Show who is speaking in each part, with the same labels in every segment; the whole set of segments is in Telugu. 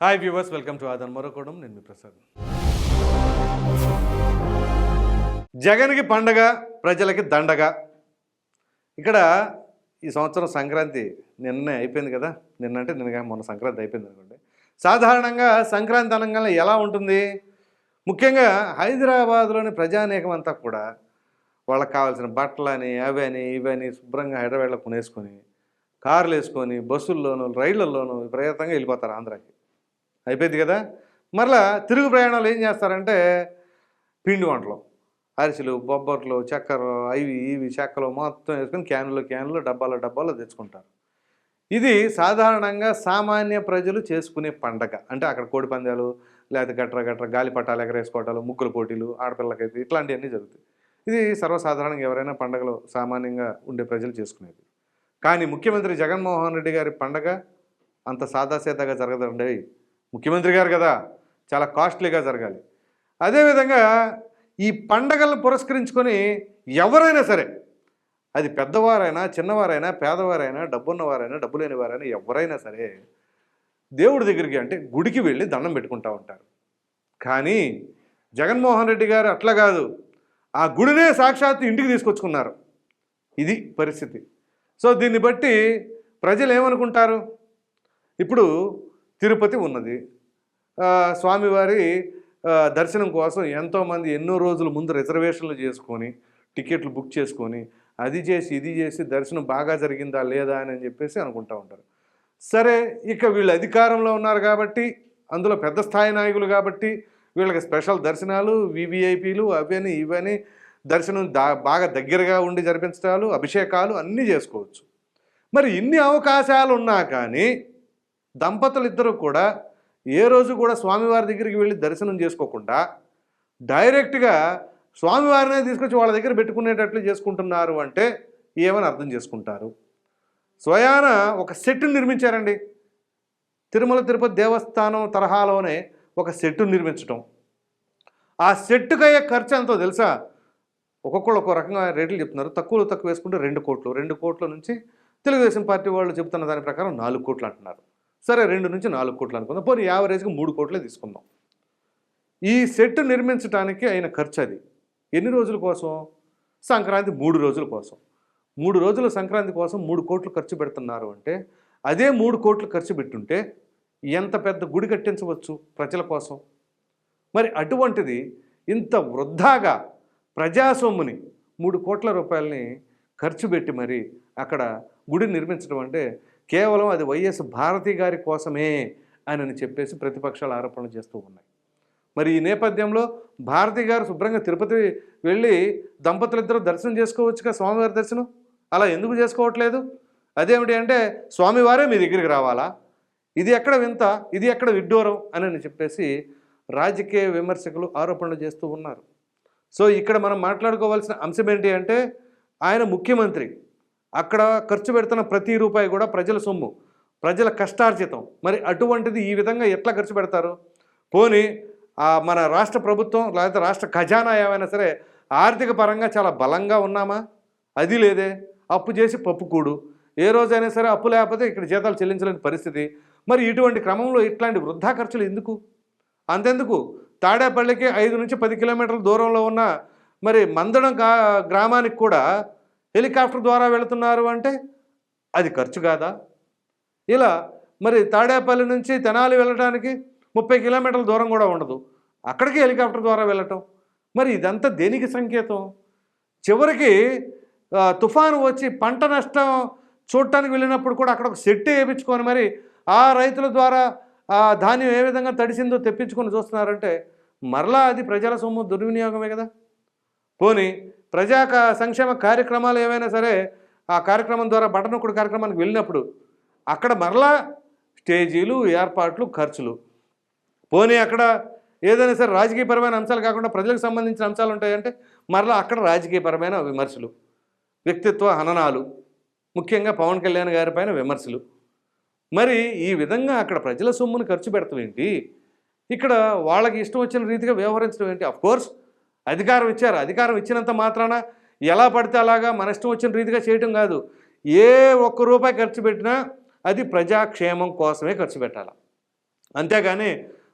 Speaker 1: హాయ్ వ్యూవర్స్ వెల్కమ్ టు ఆదన్ మరొకడం నేను మీ ప్రసాద్ జగన్కి పండగ ప్రజలకి దండగ. ఇక్కడ ఈ సంవత్సరం సంక్రాంతి నిన్నే అయిపోయింది కదా? నిన్నంటే నిన్న మొన్న సంక్రాంతి అయిపోయింది అనుకోండి. సాధారణంగా సంక్రాంతి అనగానే ఎలా ఉంటుంది? ముఖ్యంగా హైదరాబాద్లోని ప్రజానీకం అంతా కూడా వాళ్ళకి కావాల్సిన బట్టలని అవని ఇవని శుభ్రంగా హైదరాబాద్లో కొనేసుకొని కార్లు వేసుకొని బస్సుల్లోనూ రైళ్ళలోనూ విపరీతంగా వెళ్ళిపోతారు ఆంధ్రాకి. అయిపోయింది కదా? మరలా తిరుగు ప్రయాణాలు ఏం చేస్తారంటే పిండి వంటలు. అరిసెలు బొబ్బర్లు చక్కెర అవి ఇవి చెక్కలు మొత్తం వేసుకొని క్యాన్లు క్యాన్లు డబ్బాలో డబ్బాలు తెచ్చుకుంటారు. ఇది సాధారణంగా సామాన్య ప్రజలు చేసుకునే పండగ. అంటే అక్కడ కోడి పందాలు లేకపోతే గట్ర గట్ర గాలిపటాలు ఎగరేసుకోవటాలు ముగ్గుల పోటీలు ఆడపిల్లకైతే ఇట్లాంటివన్నీ జరుగుతాయి. ఇది సర్వసాధారణంగా ఎవరైనా పండగలు సామాన్యంగా ఉండే ప్రజలు చేసుకునేది. కానీ ముఖ్యమంత్రి జగన్మోహన్ రెడ్డి గారి పండగ అంత సాదాసీదాగా జరగదండి. ముఖ్యమంత్రి గారు కదా చాలా కాస్ట్లీగా జరగాలి. అదేవిధంగా ఈ పండగలను పురస్కరించుకొని ఎవరైనా సరే అది పెద్దవారైనా చిన్నవారైనా పేదవారైనా డబ్బున్నవారైనా డబ్బు లేనివారైనా ఎవరైనా సరే దేవుడి దగ్గరికి అంటే గుడికి వెళ్ళి దండం పెట్టుకుంటూ ఉంటారు. కానీ జగన్మోహన్ రెడ్డి గారు అట్లా కాదు. ఆ గుడినే సాక్షాత్తు ఇంటికి తీసుకొచ్చుకున్నారు. ఇది పరిస్థితి. సో దీన్ని బట్టి ప్రజలు ఏమనుకుంటారు? ఇప్పుడు తిరుపతి ఉన్నది. స్వామివారి దర్శనం కోసం ఎంతోమంది ఎన్నో రోజుల ముందు రిజర్వేషన్లు చేసుకొని టికెట్లు బుక్ చేసుకొని అది చేసి ఇది చేసి దర్శనం బాగా జరిగిందా లేదా అని చెప్పేసి అనుకుంటా ఉంటారు. సరే ఇక వీళ్ళు అధికారంలో ఉన్నారు కాబట్టి అందులో పెద్ద స్థాయి నాయకులు కాబట్టి వీళ్ళకి స్పెషల్ దర్శనాలు వివిఐపీలు అవని ఇవని దర్శనం దా బాగా దగ్గరగా ఉండి జరిపించడాలు అభిషేకాలు అన్నీ చేసుకోవచ్చు. మరి ఇన్ని అవకాశాలు ఉన్నా కానీ దంపతులు ఇద్దరు కూడా ఏ రోజు కూడా స్వామివారి దగ్గరికి వెళ్ళి దర్శనం చేసుకోకుండా డైరెక్ట్గా స్వామివారినే తీసుకొచ్చి వాళ్ళ దగ్గర పెట్టుకునేటట్లు చేసుకుంటున్నారు అంటే ఏమని అర్థం చేసుకుంటారు? స్వయాన ఒక సెట్టు నిర్మించారండి. తిరుమల తిరుపతి దేవస్థానం తరహాలోనే ఒక సెట్టు నిర్మించటం. ఆ సెట్టుకయ్యే ఖర్చు ఎంతో తెలుసా? ఒక్కొక్కళ్ళు ఒక్కో రకంగా రేట్లు చెప్తున్నారు. తక్కువలో తక్కువ వేసుకుంటే రెండు కోట్లు. రెండు కోట్ల నుంచి తెలుగుదేశం పార్టీ వాళ్ళు చెప్తున్న దాని ప్రకారం నాలుగు కోట్లు అంటున్నారు. సరే రెండు నుంచి నాలుగు కోట్లు అనుకుందాం. పోనీ యావరేజ్గా మూడు కోట్లే తీసుకుందాం. ఈ సెట్ నిర్మించడానికి అయిన ఖర్చు అది. ఎన్ని రోజుల కోసం? సంక్రాంతి మూడు రోజుల కోసం. మూడు రోజుల సంక్రాంతి కోసం మూడు కోట్లు ఖర్చు పెడుతున్నారు అంటే అదే మూడు కోట్లు ఖర్చు పెట్టుంటే ఎంత పెద్ద గుడి కట్టించవచ్చు ప్రజల కోసం? మరి అటువంటిది ఇంత వృద్ధాగా ప్రజాసొమ్ముని మూడు కోట్ల రూపాయలని ఖర్చు పెట్టి మరి అక్కడ గుడి నిర్మించడం అంటే కేవలం అది వైఎస్ భారతి గారి కోసమే అని చెప్పేసి ప్రతిపక్షాలు ఆరోపణలు చేస్తూ ఉన్నాయి. మరి ఈ నేపథ్యంలో భారతి గారు శుభ్రంగా తిరుపతి వెళ్ళి దంపతులిద్దరూ దర్శనం చేసుకోవచ్చుగా స్వామివారి దర్శనం? అలా ఎందుకు చేసుకోవట్లేదు? అదేమిటి అంటే స్వామివారే మీ దగ్గరికి రావాలా? ఇది ఎక్కడ వింత? ఇది ఎక్కడ విడ్డూరం? అని చెప్పేసి రాజకీయ విమర్శకులు ఆరోపణలు చేస్తూ ఉన్నారు. సో ఇక్కడ మనం మాట్లాడుకోవాల్సిన అంశం ఏంటి అంటే ఆయన ముఖ్యమంత్రి. అక్కడ ఖర్చు పెడుతున్న ప్రతి రూపాయి కూడా ప్రజల సొమ్ము ప్రజల కష్టార్జితం. మరి అటువంటిది ఈ విధంగా ఎట్లా ఖర్చు పెడతారు? పోనీ మన రాష్ట్ర ప్రభుత్వం లేకపోతే రాష్ట్ర ఖజానా ఏమైనా సరే ఆర్థిక పరంగా చాలా బలంగా ఉన్నామా? అది లేదే. అప్పు చేసి పప్పుకూడు ఏ రోజైనా సరే అప్పు లేకపోతే ఇక్కడ జీతాలు చెల్లించలేని పరిస్థితి. మరి ఇటువంటి క్రమంలో ఇట్లాంటి వృద్ధా ఖర్చులు ఎందుకు? అంతెందుకు? తాడేపల్లికి ఐదు నుంచి పది కిలోమీటర్ల దూరంలో ఉన్న మరి మందడం గ్రామానికి కూడా హెలికాప్టర్ ద్వారా వెళుతున్నారు అంటే అది ఖర్చు కాదా? ఇలా మరి తాడేపల్లి నుంచి తెనాలి వెళ్ళడానికి ముప్పై కిలోమీటర్ల దూరం కూడా ఉండదు. అక్కడికి హెలికాప్టర్ ద్వారా వెళ్ళటం. మరి ఇదంతా దేనికి సంకేతం? చివరికి తుఫాను వచ్చి పంట నష్టం చూడటానికి వెళ్ళినప్పుడు కూడా అక్కడ ఒక సెట్ వేయించుకొని మరి ఆ రైతుల ద్వారా ఆ ధాన్యం ఏ విధంగా తడిసిందో తెప్పించుకొని చూస్తున్నారంటే మరలా అది ప్రజల సొమ్ము దుర్వినియోగమే కదా? పోనీ ప్రజా సంక్షేమ కార్యక్రమాలు ఏవైనా సరే ఆ కార్యక్రమం ద్వారా బటనొక్కుడు కార్యక్రమానికి వెళ్ళినప్పుడు అక్కడ మరలా స్టేజీలు ఏర్పాట్లు ఖర్చులు. పోనీ అక్కడ ఏదైనా సరే రాజకీయపరమైన అంశాలు కాకుండా ప్రజలకు సంబంధించిన అంశాలు ఉంటాయంటే మరలా అక్కడ రాజకీయపరమైన విమర్శలు. వ్యక్తిత్వ హననాలు. ముఖ్యంగా పవన్ కళ్యాణ్ గారి పైన విమర్శలు. మరి ఈ విధంగా అక్కడ ప్రజల సొమ్మును ఖర్చు పెడతాం ఏంటి ఇక్కడ వాళ్ళకి ఇష్టం వచ్చిన రీతిగా వ్యవహరించడం ఏంటి? అఫ్కోర్స్ అధికారం ఇచ్చారు. అధికారం ఇచ్చినంత మాత్రాన ఎలా పడితే అలాగా మన ఇష్టం వచ్చిన రీతిగా చేయటం కాదు. ఏ ఒక్క రూపాయి ఖర్చు పెట్టినా అది ప్రజాక్షేమం కోసమే ఖర్చు పెట్టాలి. అంతేగాని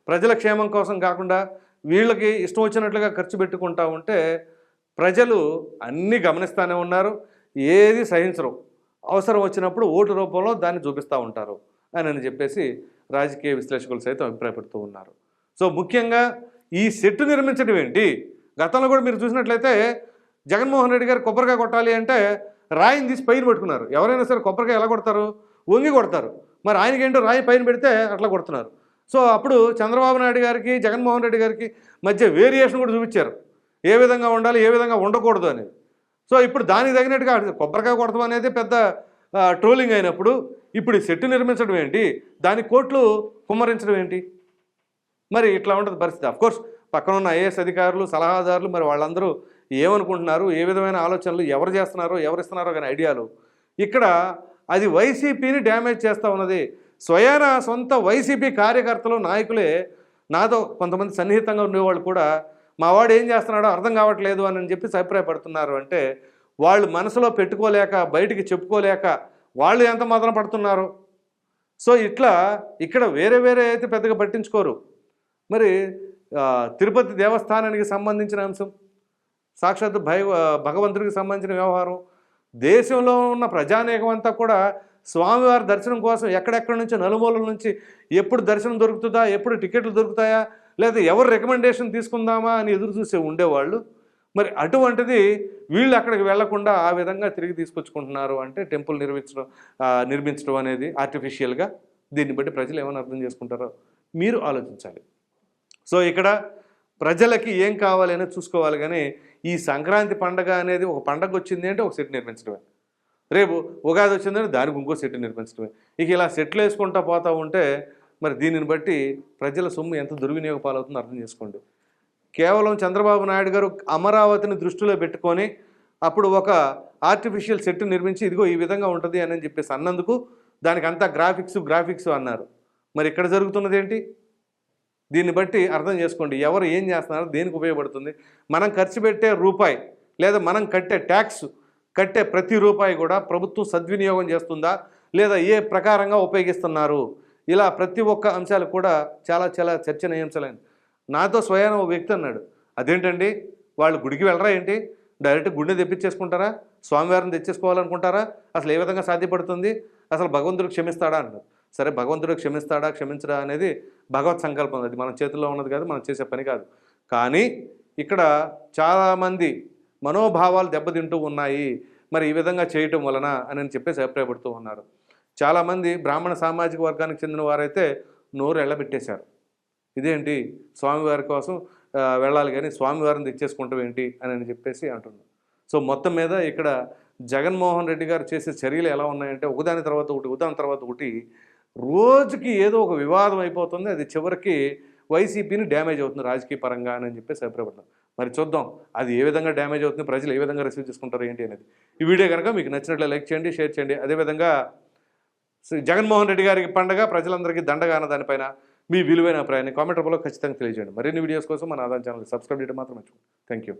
Speaker 1: ప్రజల క్షేమం కోసం కాకుండా వీళ్ళకి ఇష్టం వచ్చినట్లుగా ఖర్చు పెట్టుకుంటా ఉంటే ప్రజలు అన్నీ గమనిస్తూనే ఉన్నారు. ఏది సహించరు. అవసరం వచ్చినప్పుడు ఓటు రూపంలో దాన్ని చూపిస్తూ ఉంటారు అని అని చెప్పేసి రాజకీయ విశ్లేషకులు సైతం అభిప్రాయపడుతూ ఉన్నారు. సో ముఖ్యంగా ఈ సెట్ నిర్మించడం ఏంటి? గతంలో కూడా మీరు చూసినట్లయితే జగన్మోహన్ రెడ్డి గారు కొబ్బరికాయ కొట్టాలి అంటే రాయిని తీసి పైన పెట్టుకున్నారు. ఎవరైనా సరే కొబ్బరికాయ ఎలా కొడతారు? వంగి కొడతారు. మరి ఆయనకేంటో రాయి పైన పెడితే అట్లా కొడుతున్నారు. సో అప్పుడు చంద్రబాబు నాయుడు గారికి జగన్మోహన్ రెడ్డి గారికి మధ్య వేరియేషన్ కూడా చూపించారు. ఏ విధంగా ఉండాలి ఏ విధంగా ఉండకూడదు అనేది. సో ఇప్పుడు దానికి తగినట్టుగా కొబ్బరికాయ కొడతాం అనేది పెద్ద ట్రోలింగ్ అయినప్పుడు ఇప్పుడు ఈ సెట్టు నిర్మించడం ఏంటి? దాని కోట్లు కుమ్మరించడం ఏంటి? మరి ఇట్లా ఉంటుంది పరిస్థితి. అఫ్కోర్స్ పక్కన ఉన్న ఐఏఎస్ అధికారులు సలహాదారులు మరి వాళ్ళందరూ ఏమనుకుంటున్నారు? ఏ విధమైన ఆలోచనలు ఎవరు చేస్తున్నారో ఎవరు ఇస్తున్నారో కానీ ఐడియాలు. ఇక్కడ అది వైసీపీని డ్యామేజ్ చేస్తూ ఉన్నది. స్వయాన సొంత వైసీపీ కార్యకర్తలు నాయకులే నాతో కొంతమంది సన్నిహితంగా ఉండేవాళ్ళు కూడా మా వాడు ఏం చేస్తున్నాడో అర్థం కావట్లేదు అని చెప్పి అభిప్రాయపడుతున్నారు. అంటే వాళ్ళు మనసులో పెట్టుకోలేక బయటికి చెప్పుకోలేక వాళ్ళు ఎంత మాత్రం పడుతున్నారు? సో ఇట్లా ఇక్కడ వేరే వేరే అయితే పెద్దగా పట్టించుకోరు. మరి తిరుపతి దేవస్థానానికి సంబంధించిన అంశం సాక్షాత్ భయ భగవంతుడికి సంబంధించిన వ్యవహారం దేశంలో ఉన్న ప్రజానేకం అంతా కూడా స్వామివారి దర్శనం కోసం ఎక్కడెక్కడి నుంచి నలుమూలల నుంచి ఎప్పుడు దర్శనం దొరుకుతుందా ఎప్పుడు టికెట్లు దొరుకుతాయా లేదా ఎవరు రికమెండేషన్ తీసుకుందామా అని ఎదురు చూసే ఉండేవాళ్ళు. మరి అటువంటిది వీళ్ళు అక్కడికి వెళ్ళకుండా ఆ విధంగా తిరిగి తీసుకొచ్చుకుంటున్నారు అంటే టెంపుల్ నిర్మించడం నిర్మించడం అనేది ఆర్టిఫిషియల్గా దీన్ని బట్టి ప్రజలు ఏమైనా అర్థం చేసుకుంటారో మీరు ఆలోచించాలి. సో ఇక్కడ ప్రజలకి ఏం కావాలి అనేది చూసుకోవాలి కానీ ఈ సంక్రాంతి పండగ అనేది ఒక పండగ వచ్చింది అంటే ఒక సెట్ నిర్మించడమే. రేపు ఉగాది వచ్చిందంటే దానికి ఇంకో సెట్ నిర్మించడమే. ఇక ఇలా సెట్లు వేసుకుంటా పోతూ ఉంటే మరి దీనిని బట్టి ప్రజల సొమ్ము ఎంత దుర్వినియోగ పాలవుతుందో అర్థం చేసుకోండి. కేవలం చంద్రబాబు నాయుడు గారు అమరావతిని దృష్టిలో పెట్టుకొని అప్పుడు ఒక ఆర్టిఫిషియల్ సెట్ నిర్మించి ఇదిగో ఈ విధంగా ఉంటుంది అని చెప్పేసి అన్నందుకు దానికి అంతా గ్రాఫిక్స్ గ్రాఫిక్స్ అన్నారు. మరి ఇక్కడ జరుగుతున్నది ఏంటి? దీన్ని బట్టి అర్థం చేసుకోండి. ఎవరు ఏం చేస్తున్నారో దేనికి ఉపయోగపడుతుంది? మనం ఖర్చు పెట్టే రూపాయి లేదా మనం కట్టే ట్యాక్స్ కట్టే ప్రతి రూపాయి కూడా ప్రభుత్వం సద్వినియోగం చేస్తుందా? లేదా ఏ ప్రకారంగా ఉపయోగిస్తున్నారు? ఇలా ప్రతి ఒక్క అంశాలు కూడా చాలా చాలా చర్చనీయాంశాలైన నాతో స్వయాన ఓ వ్యక్తి అన్నాడు. అదేంటండి? వాళ్ళు గుడికి వెళ్ళరా ఏంటి? డైరెక్ట్ గుండె తెప్పించేసుకుంటారా? స్వామివారిని తెచ్చేసుకోవాలనుకుంటారా? అసలు ఏ విధంగా సాధ్యపడుతుంది? అసలు భగవంతుడు క్షమిస్తాడా? అన్నారు సరే భగవంతుడు క్షమిస్తాడా? క్షమించడా? అనేది భగవత్ సంకల్పం అది మన చేతిలో ఉన్నది కాదు మనం చేసే పని కాదు. కానీ ఇక్కడ చాలామంది మనోభావాలు దెబ్బతింటూ ఉన్నాయి మరి ఈ విధంగా చేయటం వలన అని చెప్పేసి అభిప్రాయపడుతూ ఉన్నారు. చాలామంది బ్రాహ్మణ సామాజిక వర్గానికి చెందిన వారైతే నోరు ఎళ్ళబెట్టేశారు. ఇదేంటి? స్వామివారి కోసం వెళ్ళాలి కానీ స్వామివారిని తెచ్చేసుకుంటాం ఏంటి? అని అని చెప్పేసి అంటున్నారు. సో మొత్తం మీద ఇక్కడ జగన్మోహన్ రెడ్డి గారు చేసే చర్యలు ఎలా ఉన్నాయంటే ఒకదాని తర్వాత ఒకటి ఒకదాని తర్వాత ఒకటి రోజుకి ఏదో ఒక వివాదం అయిపోతుంది. అది చివరికి వైసీపీని డ్యామేజ్ అవుతుంది రాజకీయ పరంగా అని చెప్పేసి అభిప్రాయపడ్డాం మరి చూద్దాం అది ఏ విధంగా డ్యామేజ్ అవుతుంది ప్రజలు ఏ విధంగా రిసీవ్ చేసుకుంటారు ఏంటి అనేది. ఈ వీడియో కనుక మీకు నచ్చినట్లు లైక్ చేయండి షేర్ చేయండి. అదేవిధంగా శ్రీ జగన్మోహన్ రెడ్డి గారికి పండగ ప్రజలందరికీ దండగా అన్న దానిపైన మీ విలువైన అభిప్రాయాన్ని కామెంట్ రూపంలో ఖచ్చితంగా తెలియజేయండి. మరిన్ని వీడియోస్ కోసం మన ఆదాయం ఛానల్ సబ్స్క్రైబ్ చేయడం మాత్రం మర్చిపోండి థ్యాంక్ యూ